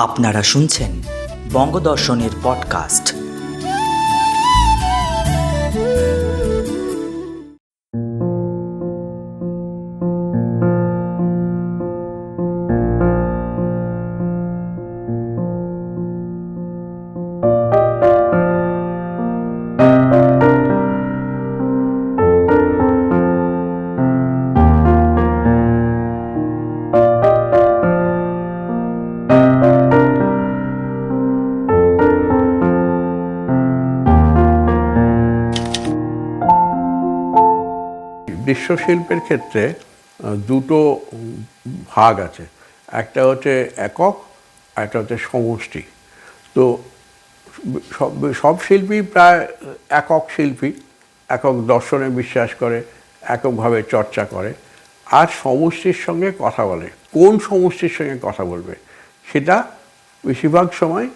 আপনারা শুনছেন বঙ্গদর্শনের পডকাস্ট দৃশ্যশিল্পের ক্ষেত্রে দুটো ভাগ আছে। একটা হচ্ছে একক, একটা হচ্ছে সমষ্টি। তো সব সব শিল্পী প্রায় একক শিল্পী, একক দর্শনে বিশ্বাস করে, এককভাবে চর্চা করে। আর সমষ্টির সঙ্গে কথা বলে। কোন সমষ্টির সঙ্গে কথা বলবে? সেটা বেশিরভাগ সময়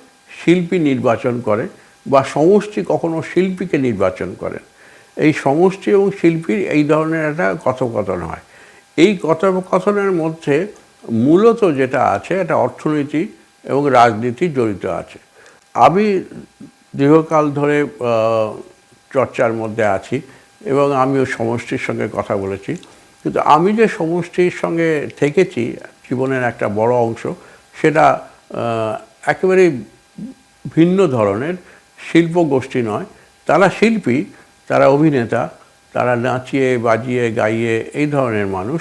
শিল্পী নির্বাচন করে বা সমষ্টি কখনো শিল্পীকে নির্বাচন করে। এই সমষ্টি এবং শিল্পীর এই ধরনের একটা কথোপকথন হয়। এই কথোপকথনের মধ্যে মূলত যেটা আছে এটা অর্থনীতি এবং রাজনীতি জড়িত আছে। আমি দীর্ঘকাল ধরে চর্চার মধ্যে আছি এবং আমিও সমষ্টির সঙ্গে কথা বলেছি। কিন্তু আমি যে সমষ্টির সঙ্গে থেকেছি জীবনের একটা বড় অংশ সেটা আহ, একেবারেই ভিন্ন ধরনের শিল্প গোষ্ঠী নয়। তারা শিল্পী তারা অভিনেতা, তারা নাচিয়ে, বাজিয়ে, গাইয়ে এই ধরনের মানুষ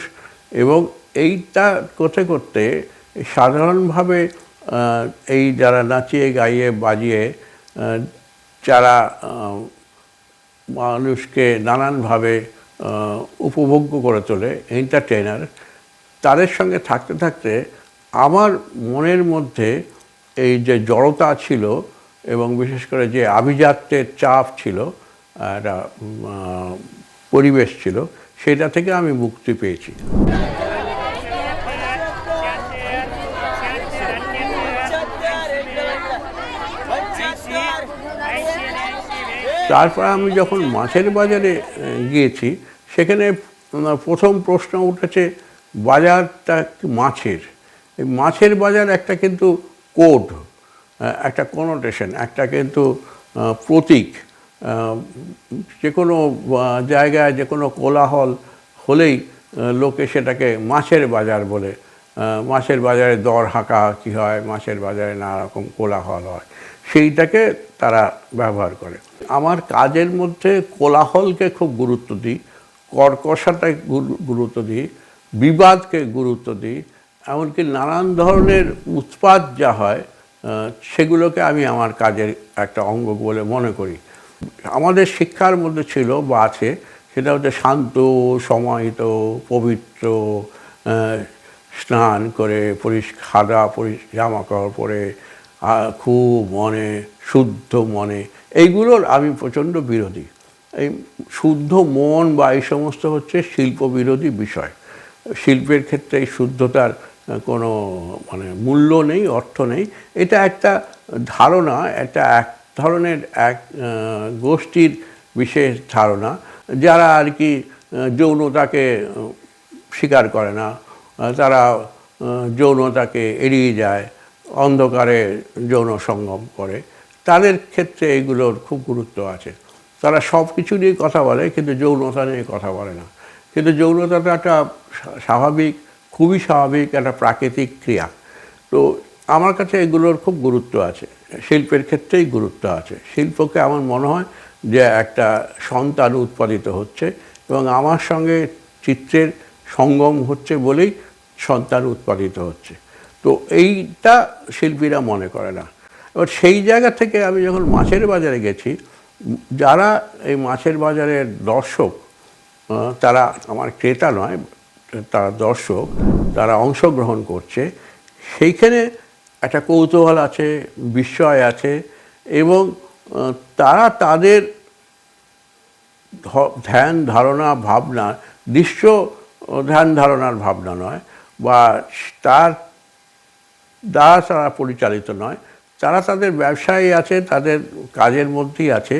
এবং এইটা করতে করতে সাধারণভাবে এই যারা নাচিয়ে, গাইয়ে, বাজিয়ে যারা মানুষকে নানানভাবে উপভোগ্য করে তোলে এন্টারটেইনার তাদের সঙ্গে থাকতে থাকতে আমার মনের মধ্যে এই যে জড়তা ছিল এবং বিশেষ করে যে আভিজাত্যের চাপ ছিল একটা পরিবেশ ছিল, সেটা থেকে আমি মুক্তি পেয়েছি। তারপর আমি যখন মাছের বাজারে গিয়েছি, সেখানে প্রথম প্রশ্ন উঠেছে, বাজারটা মাছের? এই মাছের বাজার একটা কিন্তু কোড একটা কোনোটেশন একটা কিন্তু প্রতীক। যে কোনো জায়গায় যে কোনো কোলাহল হলেই লোকে সেটাকে মাছের বাজার বলে। মাছের বাজারে দর হাঁকা কী হয়? মাছের বাজারে নানা রকম কোলাহল হয়। সেইটাকে তারা ব্যবহার করে। আমার কাজের মধ্যে কোলাহলকে খুব গুরুত্ব দিই কর্কশাটাকে গুরুত্ব দিই, বিবাদকে গুরুত্ব দিই, এমনকি নানান ধরনের উৎপাদ যা হয় সেগুলোকে আমি আমার কাজের একটা অঙ্গ বলে মনে করি। আমাদের শিক্ষার মধ্যে ছিল বা আছে, সেটা হচ্ছে শান্ত, সমাহিত, পবিত্র স্নান করে পরিষ্কার, খাদা পরিষ জামা কাপড় পরে খুব মনে, শুদ্ধ মনে, এইগুলোর আমি প্রচণ্ড বিরোধী। এই শুদ্ধ মন বা এই সমস্ত হচ্ছে শিল্প বিরোধী বিষয়। শিল্পের ক্ষেত্রে এই শুদ্ধতার কোনো মানে মূল্য নেই, অর্থ নেই। এটা একটা ধারণা, একটা এক ধরনের এক গোষ্ঠীর বিশেষ ধারণা, যারা আর কি যৌনতাকে স্বীকার করে না। তারা যৌনতাকে এড়িয়ে যায়, অন্ধকারে যৌন সঙ্গম করে। তাদের ক্ষেত্রে এগুলোর খুব গুরুত্ব আছে। তারা সব কিছু নিয়ে কথা বলে, কিন্তু যৌনতা নিয়ে কথা বলে না। কিন্তু যৌনতাটা একটা স্বাভাবিক, খুবই স্বাভাবিক একটা প্রাকৃতিক ক্রিয়া। তো আমার কাছে এগুলোর খুব গুরুত্ব আছে। শিল্পের ক্ষেত্রেই গুরুত্ব আছে। শিল্পকে আমার মনে হয় যে একটা সন্তান উৎপাদিত হচ্ছে এবং আমার সঙ্গে চিত্রের সঙ্গম হচ্ছে বলেই সন্তান উৎপাদিত হচ্ছে। তো এইটা শিল্পীরা মনে করে না। এবার সেই জায়গা থেকে আমি যখন মাছের বাজারে গেছি, যারা এই মাছের বাজারের দর্শক তারা আমার ক্রেতা নয়, তারা দর্শক, তারা অংশগ্রহণ করছে, সেইখানে একটা কৌতূহল আছে, বিস্ময় আছে এবং তারা তাদের ধ্যান ধারণা, ভাবনা দৃশ্য ধ্যান ধারণার ভাবনা নয় বা তার দ্বারা তারা পরিচালিত নয়। তারা তাদের ব্যবসায়ী আছে, তাদের কাজের মধ্যেই আছে।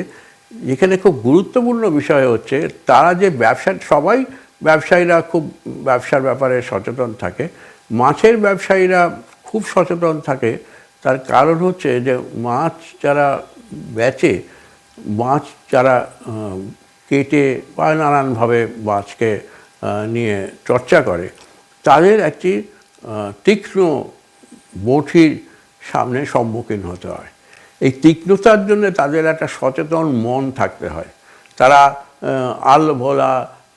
এখানে খুব গুরুত্বপূর্ণ বিষয় হচ্ছে, তারা যে ব্যবসা, সবাই ব্যবসায়ীরা খুব, ব্যবসার ব্যাপারে সচেতন থাকে। মাছের ব্যবসায়ীরা খুব সচেতন থাকে। তার কারণ হচ্ছে যে, মাছ যারা বেচে, মাছ যারা কেটে বা নানানভাবে মাছকে নিয়ে চর্চা করে, তাদের একটি তীক্ষ্ণ বঠির সামনে সম্মুখীন হতে হয়। এই তীক্ষ্ণতার জন্য তাদের একটা সচেতন মন থাকতে হয়। তারা আল ভোলা,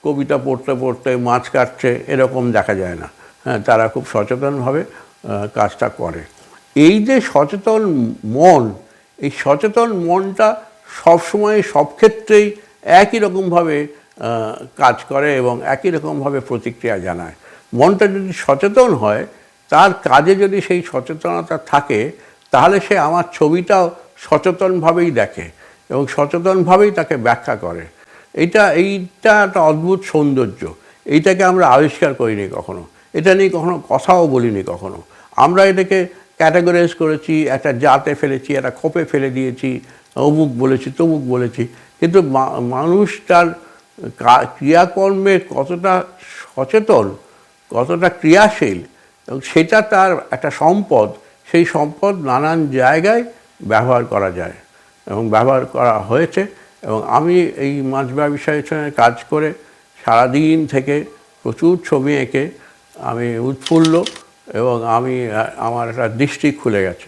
কবিতা পড়তে পড়তে মাছ কাটছে, এরকম দেখা যায় না। হ্যাঁ তারা খুব সচেতনভাবে কাজটা করে। এই যে সচেতন মন, এই সচেতন মনটা সবসময় সব ক্ষেত্রেই একই রকমভাবে কাজ করে এবং একই রকমভাবে প্রতিক্রিয়া জানায়। মনটা যদি সচেতন হয়, তার কাজে যদি সেই সচেতনতা থাকে, তাহলে সে আমার ছবিটাও সচেতনভাবেই দেখে এবং সচেতনভাবেই তাকে ব্যাখ্যা করে। এটা, এইটা একটা অদ্ভুত সৌন্দর্য। এইটাকে আমরা আবিষ্কার করিনি কখনো। এটা নিয়ে কখনো কথাও বলিনি কখনো। আমরা এটাকে ক্যাটাগরাইজ করেছি, একটা জাতে ফেলেছি, একটা খোপে ফেলে দিয়েছি, অমুক বলেছি, তমুক বলেছি। কিন্তু মানুষ তার ক্রিয়াকর্মে কতটা সচেতন, কতটা ক্রিয়াশীল, এবং সেটা তার একটা সম্পদ, সেই সম্পদ নানান জায়গায় ব্যবহার করা যায় এবং ব্যবহার করা হয়েছে। এবং আমি এই মাছ ব্যবসায়ের সঙ্গে কাজ করে সারাদিন থেকে প্রচুর ছবি এঁকে আমি উৎফুল্ল। এবং আমি আমার একটা দৃষ্টি খুলে গেছে।